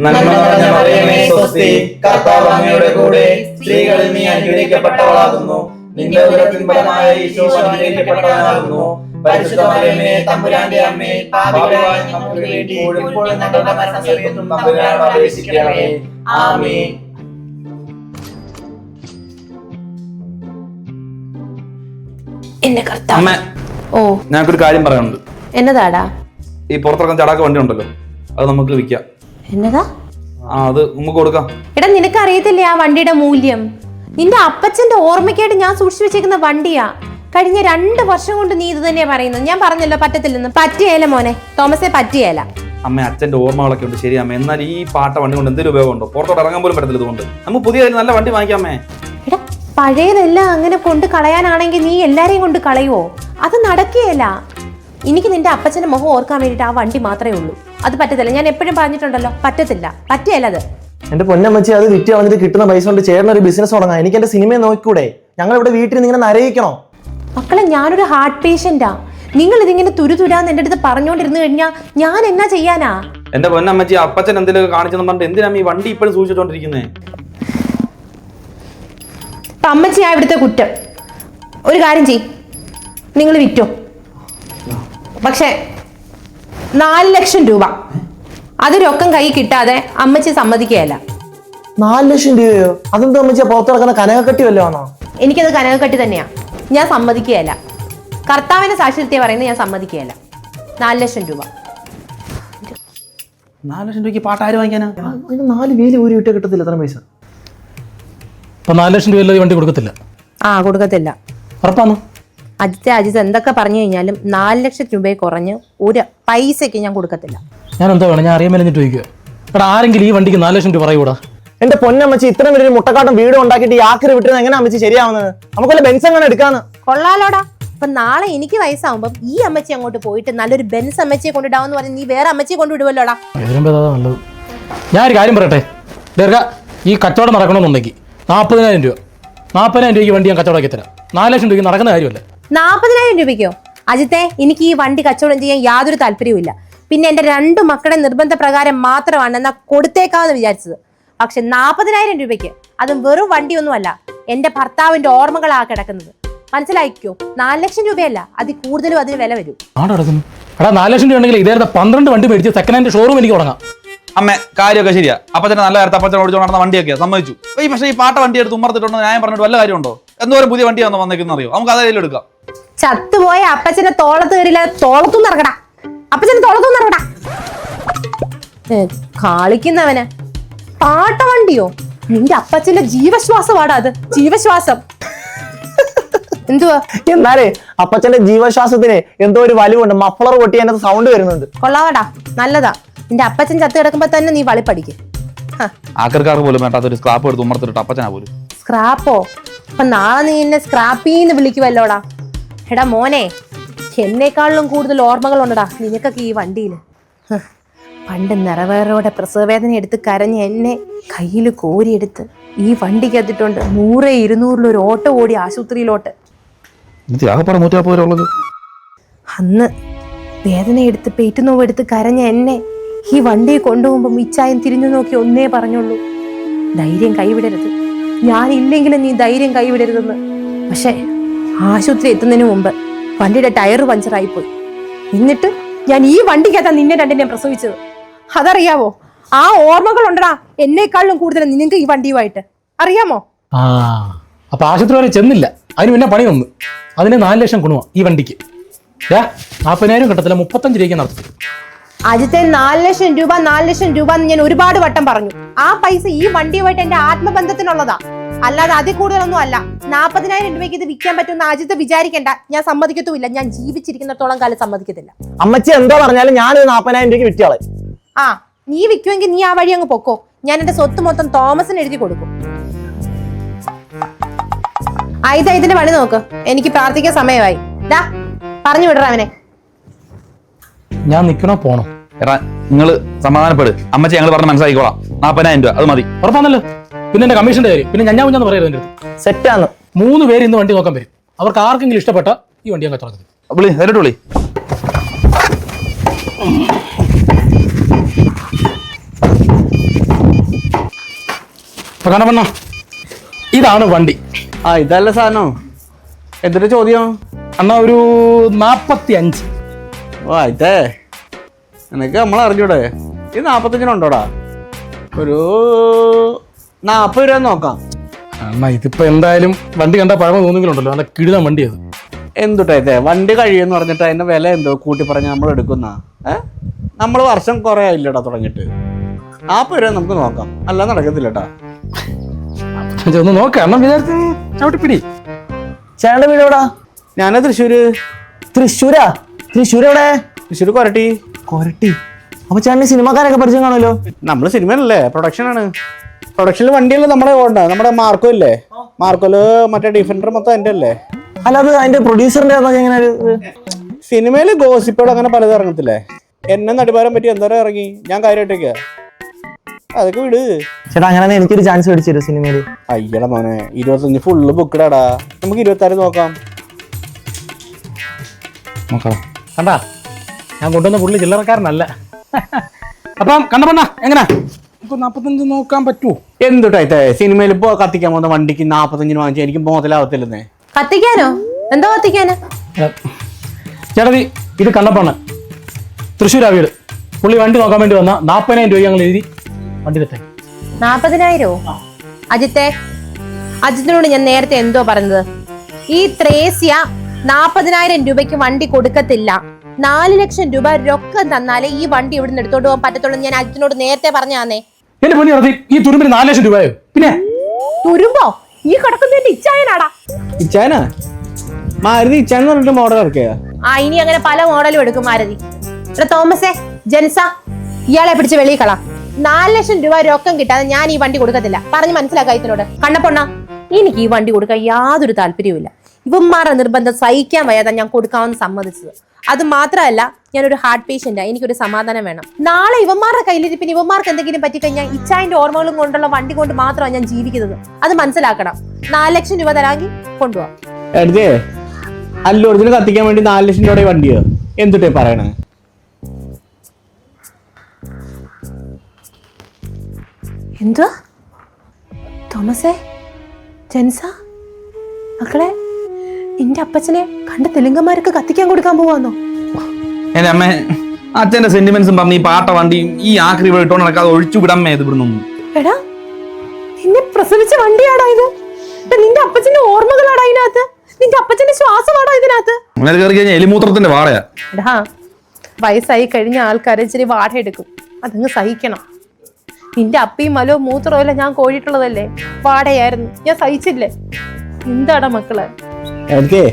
നന്മ നിറഞ്ഞ മറിയമേ സ്വസ്തി. കർത്താവ് അങ്ങയുടെ കൂടെ സ്ത്രീകളിൽ നീ അനുഗ്രഹിക്കപ്പെട്ടവളാകുന്നു. നിന്റെ ഉദരത്തിൻ ഫലമായ ഈശോ അനുഗ്രഹിക്കപ്പെട്ടവനാകുന്നു. പരിശുദ്ധ മറിയമേ തമ്പുരാന്റെ അമ്മേ പാപികളായ നമുക്ക് വേണ്ടി ഇപ്പോഴും ഞങ്ങളുടെ മരണസമയത്തും തമ്പുരാനോട് അപേക്ഷിക്കണമേ. ആമേൻ. എന്റെ കർത്താവ്. അമ്മ ഓ. ഞങ്ങൾക്കൊരു കാര്യം പറയാനുണ്ട്. എന്നതാടാ? ഈ പുറത്തിറക്കാൻ ചടാക്ക വണ്ടി ഉണ്ടല്ലോ അത് നമുക്ക് വിൽക്കാം. എന്നതാ? ആ അത് നമുക്ക് കൊടുക്കാം. എടാ നിനക്ക് അറിയത്തില്ലേ ആ വണ്ടിയുടെ മൂല്യം? നിന്റെ അപ്പച്ചന്റെ ഓർമ്മയ്ക്കായിട്ട് ഞാൻ സൂക്ഷിച്ചു വെച്ചേക്കുന്ന വണ്ടിയാ. കഴിഞ്ഞ രണ്ട് വർഷം കൊണ്ട് നീ ഇത് തന്നെയാ പറയുന്നത്. ഞാൻ പറഞ്ഞല്ലോ പറ്റത്തില്ലെന്ന്. പറ്റിയേല മോനെ. തോമസെ പറ്റിയേല അമ്മ അച്ഛന്റെ ഓർമ്മകളൊക്കെ ഉണ്ട്. ശരി അമ്മ. എന്നാൽ ഈ പാട്ട വണ്ടി കൊണ്ട് എന്തെങ്കിലും ഉപയോഗമുണ്ടോ? പുറത്തോട്ട് ഇറങ്ങാൻ പോലും പറ്റത്തില്ല ഇതുകൊണ്ട്. നമുക്ക് പുതിയ നല്ല വണ്ടി വാങ്ങിക്കാമേ എടാ പഴയതെല്ലാം അങ്ങനെ കൊണ്ട് കളയാനാണെങ്കിൽ നീ എല്ലാരെയും കൊണ്ട് കളയുവോ? അത് നടക്കുകയല്ല. എനിക്ക് നിന്റെ അപ്പച്ചന്റെ മുഖം ഓർക്കാൻ വേണ്ടിയിട്ട് ആ വണ്ടി മാത്രമേ ഉള്ളൂ. അത് പറ്റത്തില്ല. ഞാൻ എപ്പോഴും പറഞ്ഞിട്ടുണ്ടല്ലോ പറ്റത്തില്ല. പറ്റിയല്ല അത്. എന്റെ പൊന്നമ്മച്ചി അത് വിറ്റ് വന്നിട്ട് കിട്ടുന്ന പൈസ കൊണ്ട് ചേട്ടൻ ഒരു ബിസിനസ് തുടങ്ങാം. എനിക്ക് എന്റെ സിനിമയെ നോക്കിക്കൂടെ ഞങ്ങൾ ഇവിടെ വീട്ടിൽ നിന്ന് ഇങ്ങനെ നരയിക്കണോ മക്കളെ ഞാനൊരു ഹാർട്ട് പേഷ്യന്റാ നിങ്ങൾ ഇതിങ്ങനെ തുരുതുരാന്ന് എന്റെ അടുത്ത് പറഞ്ഞുകൊണ്ടിരുന്നു കഴിഞ്ഞാൽ ഞാൻ എന്നാ ചെയ്യാനാ? എന്റെ പൊന്നമ്മച്ചി അപ്പച്ചൻ എന്തെങ്കിലും കാണിച്ചെന്ന് പറഞ്ഞിട്ട് എന്തിനാ ഈ വണ്ടി ഇപ്പോഴും സൂക്ഷിച്ചോണ്ടിരിക്കുന്നേ? ഇപ്പൊ അമ്മച്ചിയാ ഇവിടുത്തെ കുറ്റം. ഒരു കാര്യം ചെയ് നിങ്ങൾ വിറ്റോ? പക്ഷേ നാല് ലക്ഷം രൂപ. അത് രൊക്കം കൈ കിട്ടാതെ അമ്മച്ചി സമ്മതിക്കുകയല്ല. നാല് ലക്ഷം രൂപയോ? അതെന്താ അമ്മച്ചി പുറത്തിറക്കുന്ന കനകക്കെട്ടി വല്ലോ ആണോ എനിക്കത് കനകക്കെട്ടി തന്നെയാ. ഞാൻ സമ്മതിക്കുകയല്ല. കർത്താവിന്റെ സാക്ഷ്യത്തെ പറയുന്നത് ഞാൻ സമ്മതിക്കുകയല്ല. നാല് ലക്ഷം രൂപ. നാല് ലക്ഷം രൂപയ്ക്ക് പാട്ട് ആര് വാങ്ങിക്കാനാ അതിന് നാല് വേലി ഒരു വീട്ടിൽ കിട്ടത്തില്ല എത്ര പൈസ. അപ്പൊ നാല് ലക്ഷം രൂപ വണ്ടി കൊടുക്കത്തില്ല? ആ കൊടുക്കത്തില്ല. ഉറപ്പാന്ന് അജിത്തെ അജിത് എന്തൊക്കെ പറഞ്ഞു കഴിഞ്ഞാലും നാല് ലക്ഷം രൂപയെ കുറഞ്ഞ് ഒരു പൈസയ്ക്ക് ഞാൻ കൊടുക്കത്തില്ല. ഞാൻ എന്താ വേണം? ഞാൻ അറിയാൻ മേലിട്ട് ചോദിക്കുക എടാ ആരെങ്കിലും ഈ വണ്ടിക്ക് നാല് ലക്ഷം രൂപ പറയൂടാ? എന്റെ പൊന്നമ്മച്ചി ഇത്രയും വലിയൊരു മുട്ടക്കാട്ടും വീട് ഉണ്ടാക്കിയിട്ട് ഈ ആക്കറി വിട്ടിരുന്ന എങ്ങനെ അമ്മച്ചി ശരിയാവുന്നത്? നമുക്കൊല്ല ബെൻസ് എങ്ങനെ എടുക്കാന്ന്? കൊള്ളാലോടാ. അപ്പൊ നാളെ എനിക്ക് വയസ്സാവുമ്പം ഈ അമ്മച്ചി അങ്ങോട്ട് പോയിട്ട് നല്ലൊരു ബെൻസ് അമ്മച്ചിയെ കൊണ്ടിടാവെന്ന് പറഞ്ഞ് നീ വേറെ അമ്മച്ചിയെ കൊണ്ടുവിടുവല്ലോടാ. നല്ലത്. ഞാൻ ഒരു കാര്യം പറയട്ടെ? ദീർഘ ഈ കച്ചവടം നടക്കണമെന്നുണ്ടെങ്കിൽ നാൽപ്പതിനായിരം രൂപ. നാൽപ്പതിനായിരം രൂപയ്ക്ക് വണ്ടി ഞാൻ കച്ചവടം ആക്കി തരാം. നാല് ലക്ഷം രൂപയ്ക്ക് നടക്കുന്ന കാര്യമല്ല. നാൽപ്പതിനായിരം രൂപയ്ക്കോ? അജിത്തെ എനിക്ക് ഈ വണ്ടി കച്ചവടം ചെയ്യാൻ യാതൊരു താല്പര്യവും പിന്നെ എന്റെ രണ്ട് മക്കളുടെ നിർബന്ധ പ്രകാരം മാത്രമാണ് എന്നാ കൊടുത്തേക്കാന്ന് വിചാരിച്ചത്. പക്ഷെ നാൽപ്പതിനായിരം രൂപയ്ക്ക് അതും വെറും വണ്ടിയൊന്നുമല്ല എന്റെ ഭർത്താവിന്റെ ഓർമ്മകളാ കിടക്കുന്നത്. മനസ്സിലായിക്കോ? നാല് ലക്ഷം രൂപയല്ല അതിൽ കൂടുതലും അതിന് വില വരും. എടാ നാല് ലക്ഷം രൂപ ഉണ്ടെങ്കിൽ ഇതേത്തെ പന്ത്രണ്ട് വണ്ടി മേടിച്ച് സെക്കൻഡ് ഹാൻഡ് ഷോറൂം എനിക്ക് തുടങ്ങാം. അമ്മേ കാര്യമൊക്കെ ശരിയാ. അപ്പൊ തന്നെ നല്ല കാര്യത്തെ അപ്പച്ചനെ ഓടിച്ചു നടന്ന വണ്ടിയൊക്കെ സമ്മതിച്ചു. ഈ പക്ഷേ ഈ പാട്ട വണ്ടി എടുത്ത് ഉമ്മർത്തിട്ടുണ്ടോ ഞാൻ പറഞ്ഞിട്ട് വല്ല കാര്യമുണ്ടോ? എന്തോരം പുതിയ വണ്ടിയാണോ വന്നേക്കുന്ന അറിയോ നമുക്ക് അതായത് എടുക്കാം ചത്തുപോയ അപ്പച്ചനെ തോളത്ത് കയറില്ല തോളത്തും ഇറക്കടാ അപ്പച്ചനെ തോളത്തും ഇറക്കടാ കാളിക്കുന്നവന് പാട്ടവണ്ടിയോ? നിന്റെ അപ്പച്ചന്റെ ജീവശ്വാസമാടാ അത് ജീവശ്വാസം. എന്തുവാ? എന്നാലേ അപ്പച്ചന്റെ ജീവശ്വാസത്തിന് എന്തോ ഒരു വലിവുണ്ട്. മഫ്ളർ പൊട്ടി അതിനകത്ത് സൗണ്ട് വരുന്നുണ്ട്. കൊള്ളാവടാ നല്ലതാ. നിന്റെ അപ്പച്ചൻ ചത്ത് കിടക്കുമ്പോ തന്നെ നീ വളിപ്പടിക്ക് ഹ, ആക്കർക്കാർക്ക് പോലും വേണ്ടാത്തൊരു സ്ക്രാപ്പ് എടുത്ത് ഉമ്മർത്തിട്ട് അപ്പച്ചനാ പോലും. സ്ക്രാപ്പോ അപ്പൊ നാളെ നീ എന്നെ സ്ക്രാപ്പീന്ന് വിളിക്കുവല്ലോടാ. എടാ മോനെ എന്നേക്കാളിലും കൂടുതൽ ഓർമ്മകളുണ്ടടാ നിനക്കൊക്കെ ഈ വണ്ടിയിൽ പണ്ട് നിറവേറോടെ പ്രസവവേദന എടുത്ത് കരഞ്ഞ് എന്നെ കയ്യിൽ കോരിയെടുത്ത് ഈ വണ്ടിക്ക് എത്തിട്ടുണ്ട് നൂറ് ഇരുന്നൂറിലൊരു ഓട്ടോ ഓടി ആശുപത്രിയിലോട്ട്. അന്ന് വേദന എടുത്ത് പേറ്റുനോവ് എടുത്ത് കരഞ്ഞ എന്നെ ഈ വണ്ടിയെ കൊണ്ടുപോകുമ്പോൾ ഇച്ചായം തിരിഞ്ഞു നോക്കി ഒന്നേ പറഞ്ഞുള്ളൂ. ധൈര്യം കൈവിടരുത്. ഞാനില്ലെങ്കിലും നീ ധൈര്യം കൈവിടരുതെന്ന്. പക്ഷേ ആശുപത്രി എത്തുന്നതിന് മുമ്പ് വണ്ടിയുടെ ടയർ പഞ്ചറായി പോയി. എന്നിട്ട് ഞാൻ ഈ വണ്ടിക്കകത്താ നിന്നെ രണ്ടിനെ പ്രസവിച്ചത്. അതറിയാവോ? ആ ഓർമ്മകൾ ഉണ്ടടാ എന്നെക്കാളും കൂടുതൽ നിനക്ക് ഈ വണ്ടിയുമായിട്ട്. അറിയാമോ? ആ അപ്പൊ ആശുപത്രി വരെ ചെന്നില്ല. അതിന് പിന്നെ പണി വന്നു. അതിന് നാല് ലക്ഷം ഗുണമാണ് ഈ വണ്ടിക്ക്. നാൽപ്പതിനായിരം കിട്ടത്തില്ല മുപ്പത്തഞ്ച് രൂപയ്ക്ക് നടത്തി. അജിത്തെ നാല് ലക്ഷം രൂപ നാല് ലക്ഷം രൂപ എന്ന് ഞാൻ ഒരുപാട് വട്ടം പറഞ്ഞു. ആ പൈസ ഈ വണ്ടിയുമായിട്ട് എന്റെ ആത്മബന്ധത്തിനുള്ളതാ. അല്ലാതെ അതിൽ കൂടുതലൊന്നും അല്ല. നാൽപ്പതിനായിരം രൂപയ്ക്ക് ഇത് വിൽക്കാൻ പറ്റുമെന്ന് ആദ്യത്തെ വിചാരിക്കണ്ട. ഞാൻ സമ്മതിക്കത്തുമില്ല. ഞാൻ ജീവിച്ചിരിക്കുന്നിടത്തോളം കാലം സമ്മതിക്കത്തില്ല. അമ്മച്ചി എന്തോ പറഞ്ഞാലും ഞാൻ നാൽപ്പതിനായിരം രൂപയ്ക്ക് വിറ്റാളെ ആ നീ വിൽക്കുമെങ്കിൽ നീ ആ വഴി അങ്ങ് പൊക്കോ. ഞാൻ എന്റെ സ്വത്ത് മൊത്തം തോമസിന് എഴുതി കൊടുക്കും. ആയിത്ത ഇതിന്റെ പണി നോക്ക്. എനിക്ക് പ്രാർത്ഥിക്കാൻ സമയമായി. ഡാ പറഞ്ഞു വിടറ അവനെ. ഞാൻ നിക്കണോ പോണോ? എടാ നിങ്ങൾ സമാധാനപ്പെട്. അമ്മച്ചി ഞങ്ങൾ പറഞ്ഞ് മനസ്സിലാക്കിക്കോളാം. നാൽപ്പതിനായിരം രൂപ അത് മതി. ഉറപ്പാന്നല്ലോ പിന്നെ എന്റെ കമ്മീഷന്റെ കാര്യം. പിന്നെ ഞാൻ കുഞ്ഞാന്ന് പറയരുത് സെറ്റാന്ന് മൂന്ന് പേര് ഇന്ന് വണ്ടി നോക്കാൻ വരും. അവർക്ക് ആർക്കെങ്കിലും ഇഷ്ടപ്പെട്ട ഈ വണ്ടി അങ്ങ് തുറന്നത് വിളി നേരിട്ട് വിളി. ഇതാണ് വണ്ടി. ആ ഇതല്ല സാധനം. എന്തിന്റെ ചോദ്യം? അണ്ണ ഒരു നാപ്പത്തി അഞ്ച് ഓ ആയിട്ടേ നിനക്ക് നമ്മൾ അറിഞ്ഞൂടെ? ഇത് നാപ്പത്തഞ്ചിനുണ്ടോടാ ഒരു നാപ്പത് രൂപ നോക്കാം. അണ്ണ ഇതിപ്പോ എന്തായാലും വണ്ടി കണ്ടാൽ പഴമ തോന്നുമെങ്കിലുണ്ടല്ലോ നല്ല കിടിലം വണ്ടി അത് എന്തുട്ടാ വണ്ടി കഴിയുമെന്ന് പറഞ്ഞിട്ട് അതിന്റെ വില എന്തോ കൂട്ടി പറഞ്ഞ് നമ്മൾ എടുക്കുന്ന നമ്മൾ വർഷം കുറെ ആയില്ലടാ തുടങ്ങിയിട്ട്. ആ പേര് നമുക്ക് നോക്കാം. അല്ല നടക്കത്തില്ലട്ടാ. ഒന്ന് നോക്കാം. വിചാരിച്ച് ചവിട്ടിപ്പിടി. വീട് എവിടാ? ഞാൻ തൃശ്ശൂര്. തൃശ്ശൂരാ? തൃശ്ശൂർ എവിടെ? തൃശ്ശൂർ കൊരട്ടി. കൊരട്ടി. അപ്പൊ ചേട്ടന് സിനിമാക്കാരൊക്കെ പരിചയം കാണുമല്ലോ? നമ്മൾ സിനിമയല്ലേ? പ്രൊഡക്ഷൻ ആണ് പ്രൊഡക്ഷനിൽ വണ്ടിയല്ലേ നമ്മുടെ ഓണ്ട നമ്മുടെ മാർക്കോ ഇല്ലേ? മാർക്കോൽ മറ്റേ ഡിഫൻഡർ മൊത്തം എന്റെ അല്ലേ? അല്ല അത് അതിന്റെ പ്രൊഡ്യൂസറിന്റെ എങ്ങനെ ഇത്? സിനിമയിൽ ഗോസിപ്പുകൾ അങ്ങനെ പലതും ഇറങ്ങത്തില്ലേ? എന്നെ നടിപാരം പറ്റി എന്തോരം ഇറങ്ങി? ഞാൻ കാര്യമായിട്ടൊക്കെയാ അതൊക്കെ വിട്. ചേട്ടാ അങ്ങനെ എനിക്കൊരു ചാൻസ് മേടിച്ചു സിനിമയിൽ? സിനിമയിൽ അയ്യടാ മോനെ. ഇരുപത്തഞ്ച് ഫുള്ള് ബുക്കിടാടാ നമുക്ക് ഇരുപത്താറ് നോക്കാം. നോക്കാം. കണ്ടാ? ഞാൻ കൊണ്ടുവന്ന പുള്ളി ചില്ലറക്കാരനല്ല. അപ്പം കണ്ടപ്പണ്ണ എങ്ങനെ? ഇപ്പൊ നാപ്പത്തഞ്ച് നോക്കാൻ പറ്റുമോ എന്തുട്ടായിട്ട് സിനിമയിൽ ഇപ്പോ കത്തിക്കാൻ പോകുന്ന വണ്ടിക്ക് നാപ്പത്തഞ്ചിന് വാങ്ങിച്ചാൽ എനിക്ക് മോതലാവത്തില്ലെന്നേ കത്തിക്കാനോ? എന്തോ കത്തിക്കാനോ? ചേട്ടതി ഇത് കണ്ണപ്പാണ് തൃശ്ശൂർ വീട് പുള്ളി വണ്ടി നോക്കാൻ വേണ്ടി വന്ന നാപ്പതിനായിരം രൂപ ഞങ്ങൾ എഴുതി വണ്ടി തെറ്റേ നാപ്പതിനായിരോ? അജിത്തെ അജിത്തിനോട് ഞാൻ നേരത്തെ എന്തോ പറഞ്ഞത്? ഈ ത്രേസ്യ നാപ്പതിനായിരം രൂപയ്ക്ക് വണ്ടി കൊടുക്കത്തില്ല. നാല് ലക്ഷം രൂപ രൊക്കം തന്നാലേ ഈ വണ്ടി ഇവിടുന്ന് എടുത്തോണ്ട് പോകാൻ പറ്റത്തുള്ളൂ ഞാൻ അജിത്തിനോട് നേരത്തെ പറഞ്ഞാന്നേ. എന്റെ പൊന്നി നടത്തി ഈ തുരുമ്പിന് നാല് ലക്ഷം രൂപയോ? പിന്നെ? തുരുമ്പോ? ഈ കിടക്കുന്നതിന്റെ ഇച്ചായനാടാ. ഇച്ചായന? മാരുതി ഇച്ചാന്ന് പറഞ്ഞിട്ട് മോഡൽ ഇറക്കിയ? ആ ഇനി അങ്ങനെ പല മോഡലും എടുക്കും മാരുതി. എടാ തോമസേ ജെൻസ ഇയാളെ പിടിച്ച് വെളിയിൽ കളാ. നാല് ലക്ഷം രൂപ രൊക്കം കിട്ടാതെ ഞാൻ ഈ വണ്ടി കൊടുക്കത്തില്ല. പറഞ്ഞ് മനസ്സിലാക്കാം ഇതിനോട് കണ്ണപ്പൊണ്ണ എനിക്ക് ഈ വണ്ടി കൊടുക്കാൻ യാതൊരു താല്പര്യവുമില്ല. ഇവന്മാരുടെ നിർബന്ധം സഹിക്കാൻ വയ്യാതെ ഞാൻ കൊടുക്കാമെന്ന് സമ്മതിച്ചത്. അത് മാത്രമല്ല ഞാനൊരു ഹാർട്ട് പേഷ്യന്റാ എനിക്കൊരു സമാധാനം വേണം. നാളെ ഇവന്മാരുടെ കയ്യിലിരിപ്പിന് ഇവന്മാർക്ക് എന്തെങ്കിലും പറ്റിക്കഴിഞ്ഞാൽ ഇച്ചായന്റെ ഓർമ്മകളും കൊണ്ടുള്ള വണ്ടി കൊണ്ട് മാത്രമാണ് ഞാൻ ജീവിക്കുന്നത്. അത് മനസ്സിലാക്കണം. നാല് ലക്ഷം രൂപ തരാമെങ്കിൽ കൊണ്ടുപോവാം. എടുത്തേ അല്ലു ഒറിജിനൽ കത്തിക്കാൻ വേണ്ടി നാല് ലക്ഷം രൂപയുടെ വണ്ടിയോ? എന്തുട്ടേ പറയണേ? എന്തുവാ? തോമസേ ജൻസ മക്കളെ നിന്റെ അപ്പച്ചനെ കണ്ട തെലുങ്കന്മാർക്ക് കത്തിക്കാൻ കൊടുക്കാൻ പോവാന്നോ? എന്റെ അമ്മ അച്ഛന്റെ സെന്റിമെന്റ്സും പറഞ്ഞ് ഈ പാട്ട വണ്ടിയും ഈ ആക്രി ഇട്ടോ നടക്കാതെ ഒഴിച്ചു വിടമ്മേ ഇത് ഇവിടുന്ന് എടാ നിന്നെ പ്രസവിച്ച വണ്ടിയാടാ ഇത്. നിന്റെ അപ്പച്ചന്റെ ഓർമ്മകളാടാ ഇതിനകത്ത്. നിന്റെ അപ്പച്ചന്റെ ശ്വാസമാടാ ഇതിനകത്ത്. അങ്ങനെ കയറി കഴിഞ്ഞാൽ എലിമൂത്രത്തിന്റെ വാടയാ. എടാ വയസ്സായി കഴിഞ്ഞ ആൾക്കാരെ ഇച്ചിരി വാട എടുക്കും. അതങ്ങ് സഹിക്കണം. നിന്റെ അപ്പയും മലോ മൂത്രവും എല്ലാം ഞാൻ കോഴിയിട്ടുള്ളതല്ലേ വാടയായിരുന്നു. ഞാൻ സഹിച്ചില്ലേ? എന്താടാ മക്കളെ? എടുത്തേ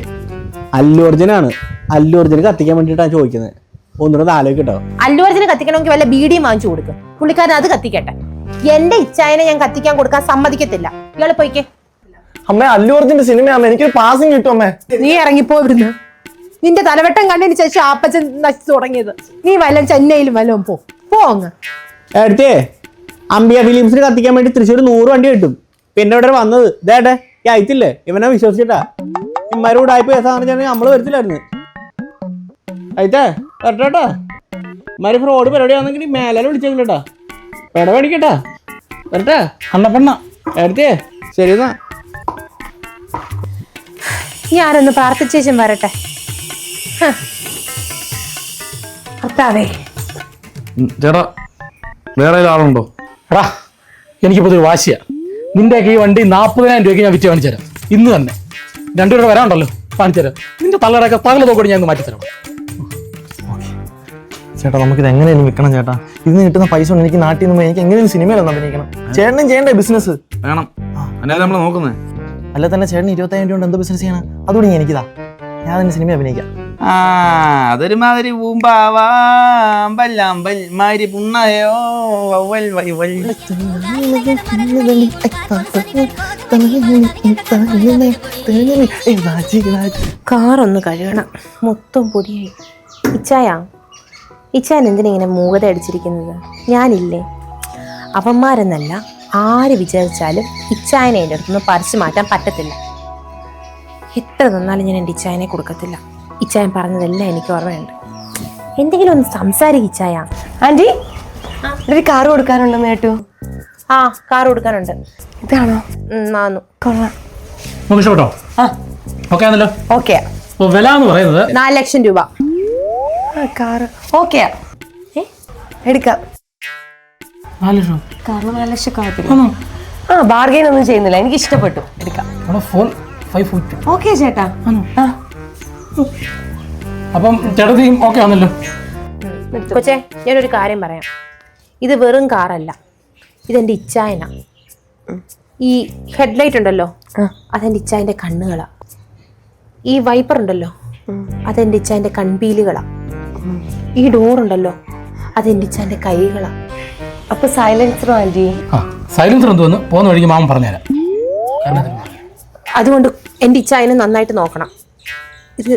അല്ലു ഒറിജിനാണ് അല്ലു അർജുന് കത്തിക്കാൻ വേണ്ടിട്ടാണ് ചോദിക്കുന്നത്. ഒന്നുകൂടെ ആലോചിക്കട്ടോ അല്ലു അർജുന് കത്തിക്കണമെങ്കിൽ വല്ല ബീഡിയും വാങ്ങിച്ചു കൊടുക്കും. പുള്ളിക്കാരൻ അത് കത്തിക്കട്ടെ. എന്റെ ഇച്ഛായനെ ഞാൻ കത്തിക്കാൻ കൊടുക്കാൻ സമ്മതിക്കത്തില്ല. ഇയാൾ പോയിക്കേ. അമ്മ അല്ലു അർജുന്റെ സിനിമയാണ് എനിക്കൊരു പാസിംഗ് കിട്ടും അമ്മേ. നീ ഇറങ്ങിപ്പോ ഇവിടുന്ന്. നിന്റെ തലവെട്ടം കണ്ടതിന് ശേഷം ആപ്പച്ചൻ നശിച്ചു തുടങ്ങിയത്. നീ വല്ലം ചെന്നൈയിലും വല്ലതും പോ. പോ അങ്ങ്. എടുത്തേ. അംബിയ ഫിലിംസിന് കത്തിക്കാൻ വേണ്ടി തൃശ്ശൂർ നൂറ് വണ്ടി കിട്ടും. പിന്നെ ഇവിടെ വന്നത്. ഇതേട്ടെ ഈ അയത്തില്ലേ? ഇവനെ വിശ്വസിച്ചിട്ടാ. ഇമ്മാരോട് ആയിപ്പോ സാധനം നമ്മൾ വരത്തില്ലായിരുന്നു. അയത്തേ വരട്ടെട്ടാ റോഡ് ഫ്രോഡ് പരിപാടിയാണെങ്കിൽ മേലെ വിളിച്ചേക്കില്ലട്ടാ പേട മേടിക്കട്ടാ വരട്ടെ. കണ്ണപ്പണ്ണ എടുത്തേ. ശരി എന്നാ. ഞാനൊന്ന് പ്രാർത്ഥിച്ചേച്ചും വരട്ടെ. ചേട്ടാ വേറെ ആളുണ്ടോ എടാ എനിക്കിപ്പോൾ ഒരു വാശിയാ. നിന്റെയൊക്കെ ഈ വണ്ടി നാൽപ്പതിനായിരം രൂപയ്ക്ക് ഞാൻ വിറ്റ് കാണിച്ചു തരാം. ഇന്ന് തന്നെ. രണ്ടു രൂപ വരാനുണ്ടല്ലോ. കാണിച്ചു തരാം. നിന്റെ തള്ളടൊക്കെ പകല തോക്കോടി ഞാൻ മാറ്റി തരാം ചേട്ടാ നമുക്കിത് എങ്ങനെയും വിൽക്കണം ചേട്ടാ. ഇതിന് കിട്ടുന്ന പൈസ കൊണ്ട് എനിക്ക് നാട്ടിൽ നിന്ന് പോയി എനിക്ക് എങ്ങനെയും സിനിമയിലൊന്നും അഭിനയിക്കണം. ചേട്ടനും ചെയ്യണ്ടേ ബിസിനസ് വേണം. അല്ലാതെ നമ്മൾ നോക്കുന്നത് അല്ല തന്നെ ചേട്ടൻ ഇരുപത്തയ്യായിരം രൂപ കൊണ്ട് എന്ത് ബിസിനസ് ചെയ്യണം? അതുകൊണ്ട് എനിക്കിതാ. ഞാൻ തന്നെ സിനിമ അഭിനയിക്കാം. ആ അതൊരു മാതിരി പൂമ്പാവാമ്പല്ലാമ്പൽ മാതിരി പുണ്ണയോ വവ്വൽ വൈവൽ. കാറൊന്ന് കഴുകണം. മൊത്തം പൊടിയായി. ഇച്ചായ? ഇച്ചാൻ എന്തിനിങ്ങനെ മൂകത അടിച്ചിരിക്കുന്നത്? ഞാനില്ലേ? അവന്മാരെന്നല്ല ആര് വിചാരിച്ചാലും ഇച്ചായനെ എന്റെ അടുത്തുനിന്ന് പറിച്ചു മാറ്റാൻ പറ്റത്തില്ല. എത്ര തന്നാലും ഞാൻ എന്റെ ഇച്ചായനെ കൊടുക്കത്തില്ല. ഇച്ചായൻ പറഞ്ഞതെല്ലാം എനിക്ക് ഓർമ്മയുണ്ട്. എന്തെങ്കിലും ഒന്ന് സംസാരിക്കും ഇച്ചായ. ആന്റി ഒരു കാർ കൊടുക്കാനുണ്ടെന്ന് കേട്ടു. ആ കാർ കൊടുക്കാനുണ്ട്. ഇതാണോ? നാന്നു. കൊള്ളാം. നമുക്ക് ഇഷ്ടപ്പെട്ടോ ഓക്കെ ആണല്ലോ. ഓക്കെ. അപ്പോൾ വില എന്ന് പറയുന്നത് നാല് ലക്ഷം രൂപ. എടുക്കാം. നാല് ലക്ഷം കാറിന് നാല് ലക്ഷം ആ ബാർഗെയിൻ ഒന്നും ചെയ്യുന്നില്ല. എനിക്ക് ഇഷ്ടപ്പെട്ടു. എടുക്കാം. അവിടെ ഫോൺ ഫൈവ് ഫോർട്ടി ഓക്കെ ചേട്ടാ. ആ. അപ്പം ചേട്ടത്തിയും ഓക്കെ ആണല്ലോ. കൊച്ചേ ഞാനൊരു കാര്യം പറയാം. ഇത് വെറും കാറല്ല. ഇതെന്റെ ഇച്ചായന. ഈ ഹെഡ്ലൈറ്റ് ഉണ്ടല്ലോ? അതെന്റെ ഇച്ചായന്റെ കണ്ണുകളാ. ഈ വൈപ്പർ ഉണ്ടല്ലോ? അതെന്റെ ഇച്ചായന്റെ കൺപീലികളാ. ഈ ഡോർ ഉണ്ടല്ലോ അതെന്റെ ഇച്ചായന്റെ കൈകളാ? അപ്പൊ സൈലൻസറോ ആന്റി? ആ സൈലൻസർ എന്തുവന്ന്? പോകുന്ന വഴിക്ക് മാമൻ പറഞ്ഞുതരാം. അതുകൊണ്ട് എന്റെ ഇച്ചായനെ നന്നായിട്ട് നോക്കണം. ഇത്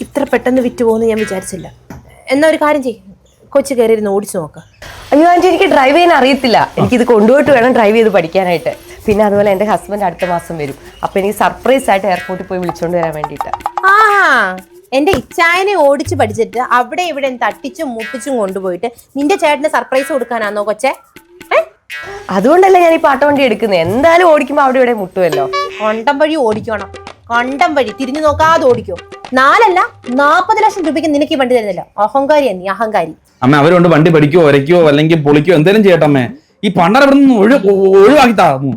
ഇത്ര പെട്ടെന്ന് വിറ്റ് പോകുമെന്ന് ഞാൻ വിചാരിച്ചില്ല. എന്നാ ഒരു കാര്യം ചെയ്യും. കൊച്ചു കയറി ഇരുന്ന് ഓടിച്ചു നോക്ക്. അയ്യോ ആന്റി എനിക്ക് ഡ്രൈവ് ചെയ്യാൻ അറിയത്തില്ല. എനിക്കിത് കൊണ്ടുപോയിട്ട് വേണം ഡ്രൈവ് ചെയ്ത് പഠിക്കാനായിട്ട്. പിന്നെ അതുപോലെ എന്റെ ഹസ്ബൻഡ് അടുത്ത മാസം വരും. അപ്പൊ എനിക്ക് സർപ്രൈസ് ആയിട്ട് എയർപോർട്ടിൽ പോയി വിളിച്ചോണ്ട് വരാൻ വേണ്ടിയിട്ട്. ആ എന്റെ ഇച്ചായനെ ഓടിച്ച് പഠിച്ചിട്ട് അവിടെ ഇവിടെ തട്ടിച്ചും മുട്ടിച്ചും കൊണ്ടുപോയിട്ട് നിന്റെ ചേട്ടന് സർപ്രൈസ് കൊടുക്കാനാന്നോ കൊച്ചേ? അതുകൊണ്ടല്ലേ അതുകൊണ്ടല്ല ഞാൻ ഈ പാട്ടവണ്ടി എടുക്കുന്നത് എന്തായാലും ഓടിക്കുമ്പോൾ അവിടെ ഇവിടെ മുട്ടുമല്ലോ കൊണ്ടം വഴി ഓടിക്കണം. കൊണ്ടം വഴി. തിരിഞ്ഞു നോക്കാതെ ഓടിക്കോ. നാലല്ല നാപ്പത് ലക്ഷം രൂപയ്ക്ക് നിനക്ക് ഈ വണ്ടി തരുന്നില്ല. അഹങ്കാരിയാ നീ അഹങ്കാരി. അമ്മ അവരോണ്ട് വണ്ടി പഠിക്കോ വരയ്ക്കോ അല്ലെങ്കിൽ പൊളിക്കോ എന്തേലും ചെയ്യട്ടമ്മേ ഈ പണ്ടര ഇവിടെ നിന്ന് ഒഴി ഒഴിവാക്കി താന്നു.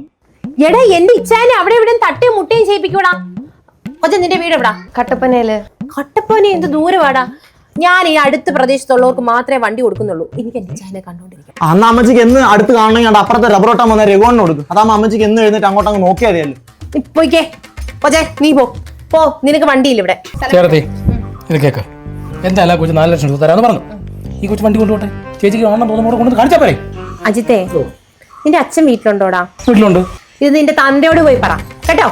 എടാ എന്റെ ഇച്ഛാനെ അവിടെ ഇവിടെ തട്ടിയും മുട്ടയും ചെയ്യിപ്പിക്കൂടാ. കൊച്ചെ നിന്റെ വീട് എവിടാ കട്ടപ്പനയിൽ. കട്ടപ്പന എന്ത് ദൂരമാടാ ഞാൻ ഈ അടുത്ത പ്രദേശത്തുള്ളവർക്ക് മാത്രമേ വണ്ടി കൊടുക്കുന്നുള്ളൂ. എനിക്ക് എന്റെ ചായനെ കണ്ടോണ്ടിരിക്കാം. അന്ന് അമ്മച്ചിക്ക് എന്ന് അടുത്ത് കാണണമെങ്കിൽ അപ്പുറത്തെ റബ്ബറോട്ടം വന്ന രഘുവണ്ണ കൊടുക്കും. അതാകുമ്പോൾ അമ്മച്ചിക്ക് എന്ന് എഴുന്നേറ്റ് അങ്ങോട്ട് അങ്ങ് നോക്കിയാൽ മതിയല്ലോ നീ പോയിക്കേ. നീ പോ. പോ നിനക്ക് വണ്ടിയില്ല ഇവിടെ. ചേട്ടത്തി ഇത് കേക്ക്. എന്തായാലും കൊച്ചു നാല് ലക്ഷം രൂപ തരാന്ന് പറഞ്ഞു. ഈ കൊച്ചു വണ്ടി കൊണ്ടുപോട്ടെ? ചേച്ചിക്ക് കാണാൻ തോന്നുമ്പോൾ കൊണ്ട് കാണിച്ചാൽ പോരെ? അജിത്തേ നിന്റെ അച്ഛൻ വീട്ടിലുണ്ടോടാ? വീട്ടിലുണ്ട്. ഇത് നിന്റെ തന്റെയോട് പോയി പറ. കേട്ടോ?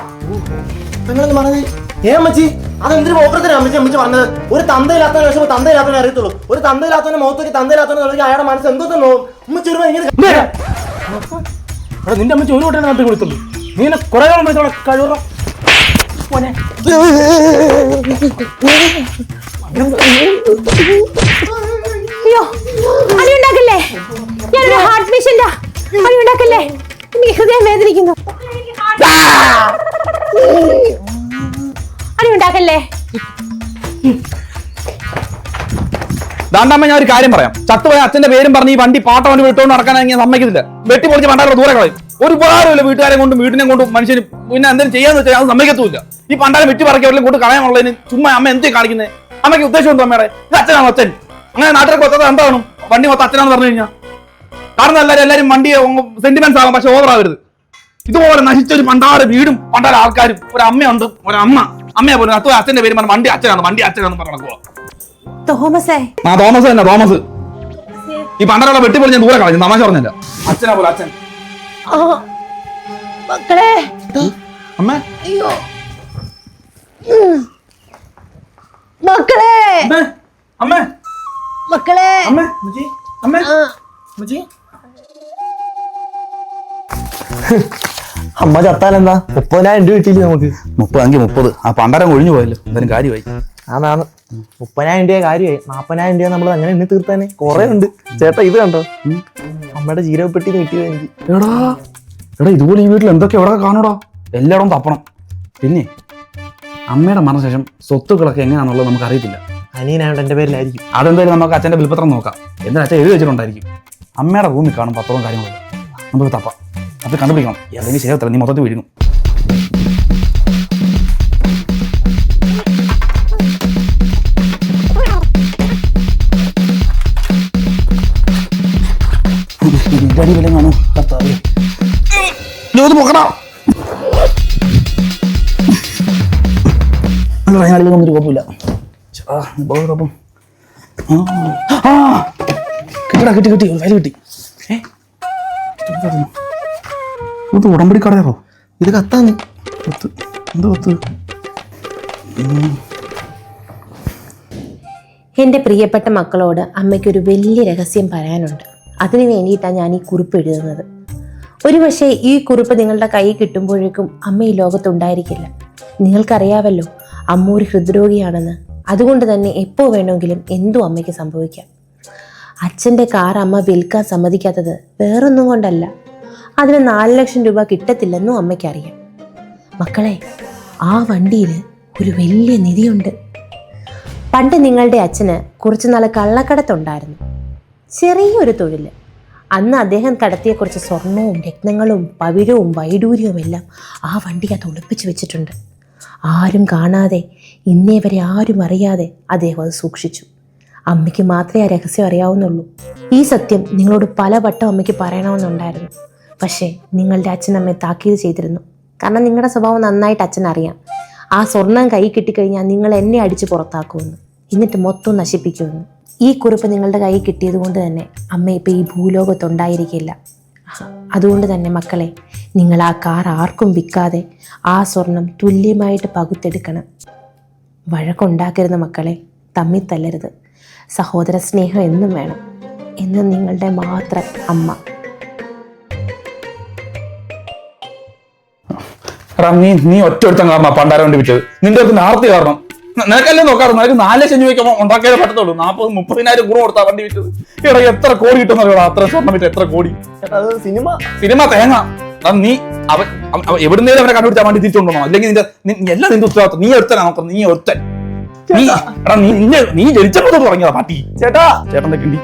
ഏ അമ്മച്ചി അതെന്തിനു പോക്കത്തിന് അമ്മച്ചി അമ്മച്ചി പറഞ്ഞത് ഒരു തന്തയില്ലാത്തവനെ വിഷമം തന്തയില്ലാത്തവനെ അറിയത്തുള്ളൂ. ഒരു തന്തയില്ലാത്തവന്റെ മുഖത്തൊരു തന്തയില്ലാത്തവനെ നോക്കി അയാളുടെ മനസ്സ് എന്തോ നോവും അമ്മച്ചി ഒരു ഇങ്ങനെ അവിടെ നിന്റെ അമ്മച്ചി ഒരു കൂട്ടം നാട്ടിൽ കൊടുത്തുള്ളൂ നീ എന്നെ കുറെ കാലം വിളിച്ചോളെ കഴിവുറ. അയ്യോ അടി ഉണ്ടാക്കല്ലേ ഞാനൊരു ഹാർട്ട് പേഷ്യന്റാ അടി ഉണ്ടാക്കല്ലേ എനിക്ക് ഹൃദയം വേദനിക്കുന്നു. ഉണ്ടാക്കല്ലേ ദാണ്ടാമ്മ ഞാൻ ഒരു കാര്യം പറയാം. ചത്തുപോയ അച്ഛന്റെ പേരും പറഞ്ഞ് ഈ വണ്ടി പാട്ടവന് വണ്ടി വിട്ടുകൊണ്ട് നടക്കാനാണെങ്കിൽ ഞാൻ സമ്മതിക്കില്ല വെട്ടി പൊളിച്ച് പണ്ടാരുടെ ദൂരെ കളയും. ഒരു ഉപകാരമില്ല വീട്ടുകാരെ കൊണ്ടും വീടിനെ കൊണ്ടും മനുഷ്യന് പിന്നെ എന്തെങ്കിലും ചെയ്യാന്ന് വെച്ചാൽ അത് സമ്മതിക്കത്തുമില്ല. ഈ പണ്ടാരെ വെട്ടി പറക്കി എവിടെയും കൊണ്ട് കളയാനുള്ളതിന് ചുമ്മാ അമ്മ എന്തേ കാണിക്കുന്നത് അമ്മയ്ക്ക് ഉദ്ദേശം എന്തോ അമ്മയുടെ? അച്ഛനാണോ അച്ഛൻ? അങ്ങനെ നാട്ടിലൊക്കെ ഒത്തത് എന്താണ്? വണ്ടി മൊത്തം അച്ഛനാന്ന് പറഞ്ഞു കഴിഞ്ഞാൽ കാരണം എല്ലാവരും എല്ലാവരും വണ്ടി സെന്റിമെന്റ്സ് ആകും പക്ഷെ ഓവറാവരുത് ഇതുപോലെ നശിച്ച ഒരു പണ്ടാറ് വീടും പണ്ടാറ് ആൾക്കാരും ഒരു അമ്മയുണ്ട് ഒരു അമ്മ അമ്മയെ പോലും അത്തോ അച്ഛന്റെ പേര് പറഞ്ഞു വണ്ടി അച്ഛനാണ് വണ്ടി അച്ഛനാന്ന് പറഞ്ഞു തോമസേ. ആ തോമസ് തന്നെ തോമസ്. ഈ പണ്ടരകളെ വെട്ടി ഞാൻ ദൂരെ കളഞ്ഞു തമാശ പറഞ്ഞില്ല. അച്ഛനാ പോലെ അച്ഛൻ. മക്കളെ. അമ്മേ. അയ്യോ. മക്കളെ. അമ്മേ മക്കളെ. അമ്മ അമ്മ. അമ്മ ചത്താലെന്താ? മുപ്പതിനായിരം രൂപ കിട്ടിയില്ലേ നമുക്ക്? മുപ്പതെങ്കിൽ മുപ്പത്. ആ പണ്ടരം ഒഴിഞ്ഞു പോയല്ലോ. എന്തായാലും കാര്യമായി. അതാണ്. മുപ്പതിനായിരം രൂപ കാര്യമായി. നാപ്പതിനായിരം രൂപ നമ്മൾ അങ്ങനെ എണ്ണി തീർത്താനെ കുറെ ഉണ്ട്. ചേട്ടാ ഇത് കണ്ടോ? അമ്മയുടെ ജീരകപ്പെട്ടി കിട്ടിയത് എനിക്ക്. എടാ എടാ ഇതുപോലെ ഈ വീട്ടിൽ എന്തൊക്കെ എവിടെ കാണൂടാ? എല്ലായിടവും തപ്പണം. പിന്നെ അമ്മയുടെ മരണശേഷം സ്വത്തുക്കളൊക്കെ എങ്ങനെയാണെന്നുള്ളത് നമുക്ക് അറിയത്തില്ല അനിയനായോണ്ട് എന്റെ പേരിലായിരിക്കും. അതെന്തായാലും നമുക്ക് അച്ഛന്റെ വിൽപ്പത്രം നോക്കാം. എന്താ അച്ഛൻ എഴുതി വെച്ചിട്ടുണ്ടായിരിക്കും? അമ്മയുടെ ഭൂമി കാണും പത്രവും കാര്യങ്ങളും. നമുക്ക് തപ്പാം. അത് കണ്ടുപിടിക്കണം അല്ലെങ്കിൽ ശരിയാവത്തില്ല നീ മൊത്തത്തിൽ? കർത്താവേ. ഇനി ഒന്ന് പൊക്കടാ. കുഴപ്പമില്ല ചേട്ടാ. ആ. കിട്ടിടാ കിട്ടി കിട്ടി ഒരു കിട്ടി ഏ? ഇത് ഉടമ്പടി കടയാറോ ഇത് കത്താന്ന് ഒത്ത്. എന്ത് ഒത്ത്? എന്റെ പ്രിയപ്പെട്ട മക്കളോട് അമ്മയ്ക്കൊരു വലിയ രഹസ്യം പറയാനുണ്ട്. അതിനു വേണ്ടിയിട്ടാണ് ഞാൻ ഈ കുറിപ്പ് എഴുതുന്നത്. ഒരു പക്ഷേ ഈ കുറിപ്പ് നിങ്ങളുടെ കൈ കിട്ടുമ്പോഴേക്കും അമ്മ ഈ ലോകത്തുണ്ടായിരിക്കില്ല. നിങ്ങൾക്കറിയാവല്ലോ അമ്മ ഒരു ഹൃദ്രോഗിയാണെന്ന്. അതുകൊണ്ട് തന്നെ എപ്പോൾ വേണമെങ്കിലും എന്തും അമ്മയ്ക്ക് സംഭവിക്കാം? അച്ഛന്റെ കാർ അമ്മ വിൽക്കാൻ സമ്മതിക്കാത്തത് വേറൊന്നും കൊണ്ടല്ല. അതിന് നാല് ലക്ഷം രൂപ കിട്ടത്തില്ലെന്നും അമ്മയ്ക്കറിയാം. മക്കളെ ആ വണ്ടിയിൽ ഒരു വലിയ നിധിയുണ്ട്. പണ്ട് നിങ്ങളുടെ അച്ഛന് കുറച്ച് നാൾ കള്ളക്കടത്തുണ്ടായിരുന്നു. ചെറിയൊരു തൊഴിൽ അന്ന് അദ്ദേഹം കടത്തിയ കുറച്ച് സ്വർണവും രത്നങ്ങളും പവിഴവും വൈഡൂര്യവും എല്ലാം ആ വണ്ടി അത് ഒളിപ്പിച്ചു വെച്ചിട്ടുണ്ട്. ആരും കാണാതെ ഇന്നേ വരെ ആരും അറിയാതെ അദ്ദേഹം അത് സൂക്ഷിച്ചു. അമ്മയ്ക്ക് മാത്രമേ ആ രഹസ്യം അറിയാവുന്നുള്ളൂ. ഈ സത്യം നിങ്ങളോട് പലവട്ടം അമ്മയ്ക്ക് പറയണമെന്നുണ്ടായിരുന്നു. പക്ഷേ നിങ്ങളുടെ അച്ഛൻ അമ്മയെ താക്കീത് ചെയ്തിരുന്നു. കാരണം നിങ്ങളുടെ സ്വഭാവം നന്നായിട്ട് അച്ഛൻ അറിയാം. ആ സ്വർണം കൈ കിട്ടിക്കഴിഞ്ഞാൽ നിങ്ങൾ എന്നെ അടിച്ച് പുറത്താക്കുമെന്ന്. എന്നിട്ട് മൊത്തം നശിപ്പിക്കുമെന്ന്. ഈ കുറിപ്പ് നിങ്ങളുടെ കൈ കിട്ടിയത് കൊണ്ട് തന്നെ അമ്മ ഇപ്പോൾ ഈ ഭൂലോകത്തുണ്ടായിരിക്കില്ല അതുകൊണ്ട് തന്നെ മക്കളെ നിങ്ങൾ ആ കാർ ആർക്കും വിൽക്കാതെ ആ സ്വർണം തുല്യമായിട്ട് പകുത്തെടുക്കണം. വഴക്കുണ്ടാക്കരുത് മക്കളെ തമ്മിൽ തല്ലരുത്. സഹോദര സ്നേഹം എന്നും വേണം. എന്ന് നിങ്ങളുടെ മാത്രം അമ്മ. എടാ നീ നീ ഒറ്റ ഒരുത്തം കാരണം പണ്ടാരം കൊണ്ട് വിറ്റത്. നിന്റെ അടുത്ത് നാർത്തി കാരണം. നിനക്കല്ലേ നോക്കാറ്? നിനക്ക് നാല് ലക്ഷം രൂപയ്ക്ക് ഉണ്ടാക്കിയാലേ പറ്റത്തുള്ളൂ. നാൽപ്പത് മുപ്പതിനായിരം കൂടെ കൊടുത്താ വണ്ടി വിറ്റത്. എടാ എത്ര കോടി കിട്ടുന്ന അത്ര സ്വർണം വിറ്റ് എത്ര കോടി? സിനിമ. സിനിമ തേങ്ങ. നീ അവൻ എവിടുന്നേലും അവനെ കണ്ടുപിടിച്ചാൽ വണ്ടി തിരിച്ചുകൊണ്ടോ അല്ലെങ്കിൽ നിന്റെ എല്ലാം നിന്റെ ഉത്തരവാദിത്വം നീ ഒരുത്തനാ നോക്കാം നീ ഒരുത്തൻ. നീ എടാ നീ നിന്നെ നീ ജനിച്ചപ്പോ തൊട്ട് തുടങ്ങിയതാ പാട്ടി. ചേട്ടാ. ചേട്ടന്റെ കിണ്ടി.